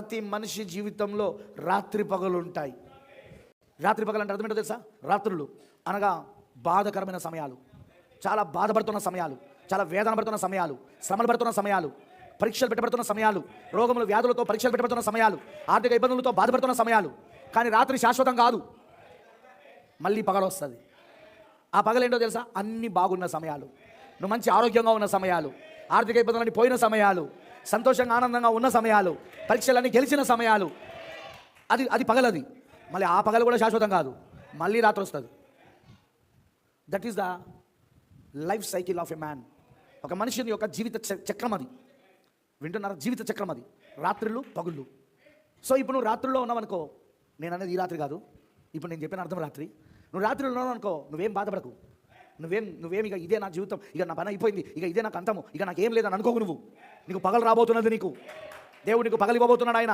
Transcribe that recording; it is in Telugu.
ప్రతి మనిషి జీవితంలో రాత్రి పగలు ఉంటాయి. రాత్రి పగలు అంటే అర్థమేంటో తెలుసా? రాత్రులు. అనగా బాధకరమైన సమయాలు. చాలా బాధపడుతున్న సమయాలు. చాలా వేదన పడుతున్న సమయాలు. శ్రమలు పడుతున్న సమయాలు. పరీక్షలు పెట్టబడుతున్న సమయాలు. రోగములు వ్యాధులతో పరీక్షలు పెట్టబడుతున్న సమయాలు. ఆర్థిక ఇబ్బందులతో బాధపడుతున్న సమయాలు. కానీ రాత్రి శాశ్వతం కాదు. మళ్ళీ పగలు వస్తుంది. ఆ పగలేంటో తెలుసా? అన్నీ బాగున్న సమయాలు. నువ్వు మంచి ఆరోగ్యంగా ఉన్న సమయాలు. ఆర్థిక ఇబ్బందులన్నీ పోయిన సమయాలు. సంతోషంగా ఆనందంగా ఉన్న సమయాలు పరీక్షలన్నీ గెలిచిన సమయాలు. అది అది పగలది. మళ్ళీ ఆ పగలు కూడా శాశ్వతం కాదు. మళ్ళీ రాత్రి వస్తుంది. That is the life cycle of a man ఒక మనిషిని యొక్క జీవిత చ- చక్రం అది. వింటున్నారా? జీవిత చక్రం అది. రాత్రులు పగుళ్ళు. సో ఇప్పుడు నువ్వు రాత్రుల్లో ఉన్నావనుకో నేను అనేది ఈ రాత్రి కాదు. ఇప్పుడు నేను చెప్పిన అర్థం రాత్రి. నువ్వు రాత్రిలో ఉన్నావు అనుకో నువ్వేం బాధపడకు. నువ్వేం నువ్వేం ఇక ఇదే నా జీవితం ఇక నా పని అయిపోయింది ఇక ఇదే నాకు అంతము ఇక నాకేం లేదని అనుకోకు నువ్వు. నీకు పగలు రాబోతున్నది నీకు. దేవుడు నీకు పగలు ఇవ్వబోతున్నాడు ఆయన.